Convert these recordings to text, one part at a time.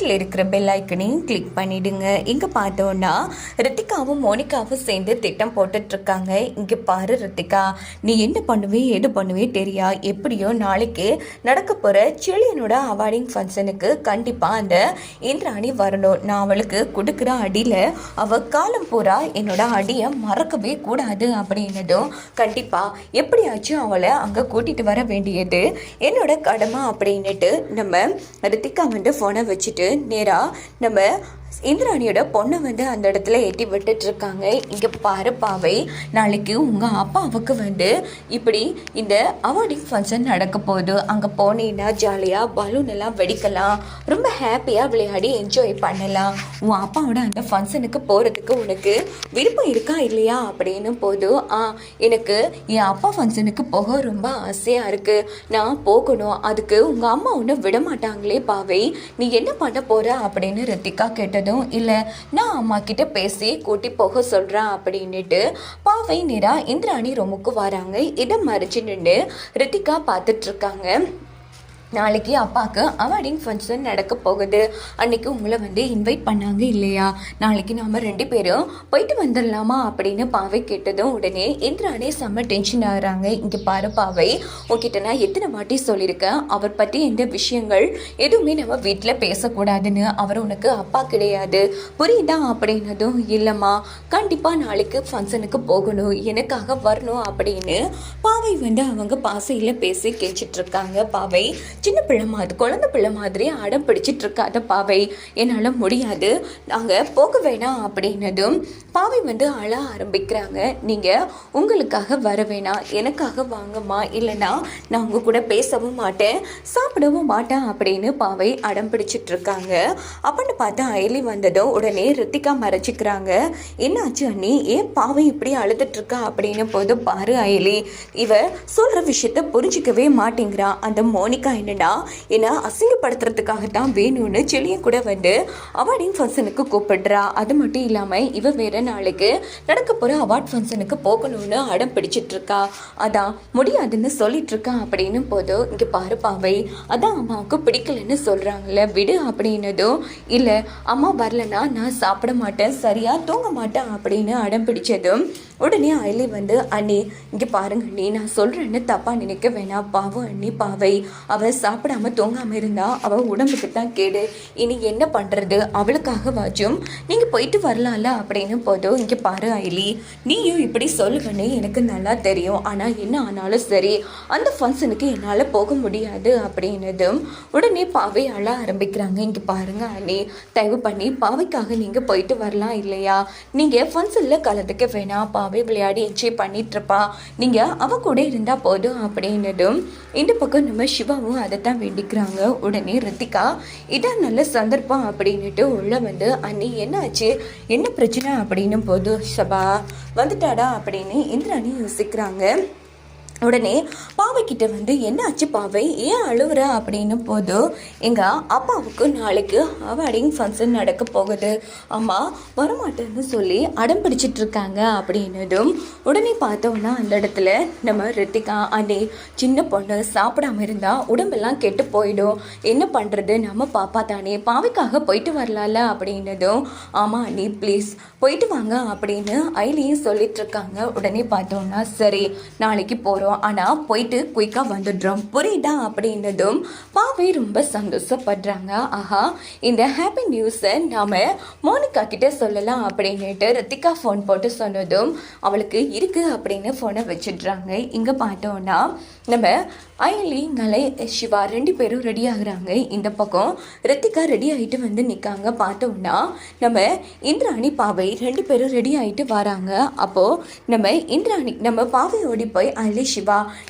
பக்கத்தில் இருக்கிற பெல் ஐக்கனையும் கிளிக் பண்ணிவிடுங்க இங்கே பார்த்தோன்னா ரித்திகாவும் மோனிகாவும் சேர்ந்து திட்டம் போட்டுட்ருக்காங்க இங்கே பாரு ரித்திகா நீ என்ன பண்ணுவே எது பண்ணுவே தெரியா? எப்படியோ நாளைக்கு நடக்க போகிற செழியனோட அவார்டிங் ஃபங்க்ஷனுக்கு கண்டிப்பாக அந்த இந்திராணி வரணும். நான் அவளுக்கு கொடுக்குற அடியில் அவள் காலம் பூரா என்னோட அடியை மறக்கவே கூடாது அப்படின்னதும் கண்டிப்பாக எப்படியாச்சும் அவளை அங்கே கூட்டிகிட்டு வர வேண்டியது என்னோட கடமை அப்படின்னுட்டு நம்ம ரித்திகா வந்து ஃபோனை வச்சுட்டு நேராக நம்ம இந்திராணியோட பொண்ணை வந்து அந்த இடத்துல எட்டி விட்டுட்டு இருக்காங்க. இங்கே பாரு பாவை நாளைக்கு உங்கள் அப்பாவுக்கு வந்து இப்படி இந்த அவார்டிங் ஃபங்க்ஷன் நடக்க போகுது. அங்கே போனீங்கன்னா ஜாலியாக பலூன் எல்லாம் வெடிக்கலாம். ரொம்ப ஹாப்பியாக விளையாடி என்ஜாய் பண்ணலாம். உன் அப்பாவோட அந்த ஃபங்க்ஷனுக்கு போகிறதுக்கு உனக்கு விருப்பம் இருக்கா இல்லையா? அப்படின்னு போது ஆ எனக்கு என் அப்பா ஃபங்க்ஷனுக்கு போக ரொம்ப ஆசையாக இருக்குது நான் போகணும். அதுக்கு உங்கள் அம்மா ஒன்றும் விட மாட்டாங்களே பாவை. நீ என்ன பண்ண போகிற அப்படின்னு ரித்திகா கேட்டதும் இல்லை நான் அம்மா கிட்ட பேசி கூட்டி போக சொல்கிறேன் அப்படின்னுட்டு பாவை நேரா இந்திராணி ரொம்பக்கு வராங்க. இதை மறைச்சு நின்று ரித்திகா பார்த்துட்டு இருக்காங்க. நாளைக்கு அப்பாவுக்கு அவார்டிங் ஃபங்க்ஷன் நடக்க போகுது. அன்னைக்கு உங்களை வந்து இன்வைட் பண்ணாங்க இல்லையா? நாளைக்கு நாம் ரெண்டு பேரும் போயிட்டு வந்துடலாமா அப்படின்னு பாவை கேட்டதும் உடனே இந்திராணி செம்ம டென்ஷன் ஆகிறாங்க. இங்கே பாரு பாவை உங்ககிட்ட நான் எத்தனை வாட்டி சொல்லியிருக்கேன்? அவர் பற்றி எந்த விஷயங்கள் எதுவுமே நம்ம வீட்டில் பேசக்கூடாதுன்னு. அவர் உனக்கு அப்பா கிடையாது. புரியுதா அப்படின்னதும் இல்லைம்மா கண்டிப்பாக நாளைக்கு ஃபங்க்ஷனுக்கு போகணும். எனக்காக வரணும் அப்படின்னு பாவை வந்து அவங்க பாசையில் பேசி கெஞ்சிட்டு பாவை சின்ன பிள்ளை மாதிரி குழந்தை பிள்ளை மாதிரி அடம் பிடிச்சிட்டு இருக்காத பாவை. என்னால் முடியாது. நாங்கள் போக வேணாம் அப்படின்னதும் பாவை வந்து அழ ஆரம்பிக்கிறாங்க. நீங்கள் உங்களுக்காக வர வேணாம். எனக்காக வாங்கம்மா. இல்லைன்னா நான் உங்கள் கூட பேசவும் மாட்டேன். சாப்பிடவும் மாட்டேன் அப்படின்னு பாவை அடம் பிடிச்சிட்டு இருக்காங்க அப்படின்னு பார்த்து அயலி வந்ததும் உடனே ரித்திகா மறைச்சிக்கிறாங்க. என்னாச்சு அண்ணி? ஏன் பாவை இப்படி அழுதுட்டுருக்கா அப்படின்னு போது பாரு அயலி. இவ சொல்கிற விஷயத்த புரிஞ்சிக்கவே மாட்டேங்கிறா. அந்த மோனிகா என்னென்னா என்னை அசிங்கப்படுத்துறதுக்காக தான் வேணும்னு செளிய கூட வந்து அவார்டிங் ஃபங்க்ஷனுக்கு கூப்பிடுறா. அது மட்டும் இல்லாமல் இவ வேறு நாளைக்கு நடக்க போகிற அவார்ட் ஃபங்க்ஷனுக்கு போகணும்னு அடம் பிடிச்சிட்ருக்கா அதான் முடியாதுன்னு சொல்லிட்டுருக்கா அப்படின்னு போதும் இங்கே பாரு பாவை அதான் அம்மாவுக்கு பிடிக்கலன்னு சொல்கிறாங்களே விடு அப்படின்னதும் இல்லை அம்மா வரலன்னா நான் சாப்பிட மாட்டேன் சரியாக தூங்க மாட்டேன் அப்படின்னு அடம் பிடிச்சதும் உடனே அயலி வந்து அண்ணி இங்கே பாருங்க அண்ணி நான் சொல்கிறேன்னு தப்பாக நினைக்க வேணாம். பாவம் அண்ணி பாவை. அவள் சாப்பிடாம தூங்காமல் இருந்தா அவள் உடம்புக்கு தான் கேடு. இனி என்ன பண்ணுறது அவளுக்காக வாச்சும் நீங்கள் போயிட்டு வரலாம்ல? அப்படின்னு போதும் இங்கே பாரு அயலி நீயும் இப்படி சொல்லுவேன்னு எனக்கு நல்லா தெரியும். ஆனால் என்ன ஆனாலும் சரி அந்த ஃபங்க்ஷனுக்கு என்னால் போக முடியாது. அப்படின்னதும் உடனே பாவை அழ ஆரம்பிக்கிறாங்க. இங்கே பாருங்க அண்ணி தயவு பண்ணி பாவைக்காக நீங்கள் போயிட்டு வரலாம் இல்லையா? நீங்கள் ஃபங்க்ஷனில் கலந்துக்க வேணாம் பாவை விளையாடி என்ஜாய் பண்ணிட்டு நீங்கள் நீங்க அவ கூட இருந்தால் போதும் அப்படின்னதும் இந்த பக்கம் நம்ம சிவாவும் அதை தான் வேண்டிக்கிறாங்க. உடனே ரித்திகா இதான் நல்ல சந்தர்ப்பம் அப்படின்னுட்டு உள்ளே வந்து அண்ணி என்ன ஆச்சு என்ன பிரச்சனை? அப்படின்னும் போது சபா வந்துட்டாடா அப்படின்னு இந்திராணி யோசிக்கிறாங்க. உடனே பாவை கிட்ட வந்து என்ன ஆச்சு பாவை? ஏன் அழுவுற? அப்படின்னு போது எங்கள் அப்பாவுக்கு நாளைக்கு அவார்டிங் ஃபங்க்ஷன் நடக்க போகுது. அம்மா வரமாட்டேன்னு சொல்லி அடம் பிடிச்சிட்டு இருக்காங்க. அப்படின்னதும் உடனே பார்த்தோம்னா அந்த இடத்துல நம்ம ரித்திகா அண்ணே சின்ன பொண்ணு சாப்பிடாம இருந்தால் உடம்பெல்லாம் கெட்டு போயிடும். என்ன பண்ணுறது நம்ம பாப்பா தானே. பாவைக்காக போயிட்டு வரலாம்ல? அப்படின்னதும் ஆமாம் அண்ணே ப்ளீஸ் போயிட்டு வாங்க. அப்படின்னு ஐலியும் சொல்லிட்டு இருக்காங்க. உடனே பார்த்தோம்னா சரி நாளைக்கு போகிறோம் ஆனால் போயிட்டு குயிக்காக வந்துடுறோம். புரியுதா? அப்படின்னதும் பாவை ரொம்ப சந்தோஷப்படுறாங்க. ஆஹா இந்த ஹாப்பி நியூஸை நாம் மோனிகா கிட்டே சொல்லலாம் அப்படின்னுட்டு ரித்திகா ஃபோன் போட்டு சொன்னதும் அவளுக்கு இருக்கு அப்படின்னு ஃபோனை வச்சிடுறாங்க. இங்கே பார்த்தோன்னா நம்ம அயலி நலை சிவா ரெண்டு பேரும் ரெடி ஆகுறாங்க. இந்த பக்கம் ரித்திகா ரெடி ஆகிட்டு வந்து நிற்காங்க பார்த்தோம்னா நம்ம இந்திராணி பாவை ரெண்டு பேரும் ரெடி ஆகிட்டு வராங்க. அப்போது நம்ம இந்திராணி நம்ம பாவை ஓடி போய் அயலி சிவா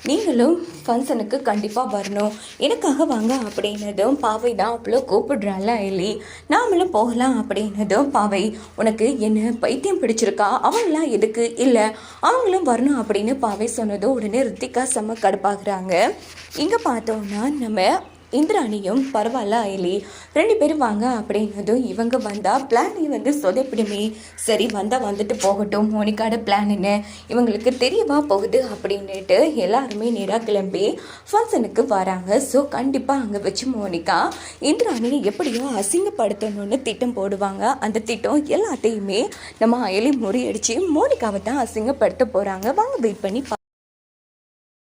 நீங்களும் ஃபங்க்ஷனுக்கு கண்டிப்பாக வரணும். எனக்காக வாங்க அப்படின்னதும் பாவை தான் அவ்வளோ கூப்பிடுறாள் இல்லை நாமளும் போகலாம் அப்படின்னதும் பாவை. உனக்கு என்ன பைத்தியம் பிடிச்சிருக்கா? அவங்களாம் எதுக்கு? இல்லை அவங்களும் வரணும் அப்படின்னு பாவை சொன்னதும் உடனே ரித்திகா செம்ம கடுப்பாகிறாங்க. இங்கே பார்த்தோம்னா நம்ம இந்திராணியும் பரவாயில்ல அயலி ரெண்டு பேரும் வாங்க அப்படின்னதும் இவங்க வந்தா பிளானை வந்து சொதப்பிடுமே. சரி வந்தா வந்துட்டு போகட்டும். மோனிகாட பிளான் என்ன? இவங்களுக்கு தெரியவா போகுது அப்படின்னுட்டு எல்லாருமே நேராக கிளம்பி ஃபங்க்ஷனுக்கு வராங்க. ஸோ கண்டிப்பாக அங்கே வச்சு மோனிகா இந்திராணியை எப்படியோ அசிங்கப்படுத்தணும்னு திட்டம் போடுவாங்க. அந்த திட்டம் எல்லாத்தையுமே நம்ம அயலி முறியடிச்சு மோனிகாவை தான் அசிங்கப்படுத்த போகிறாங்க வாங்க வெயிட் பண்ணி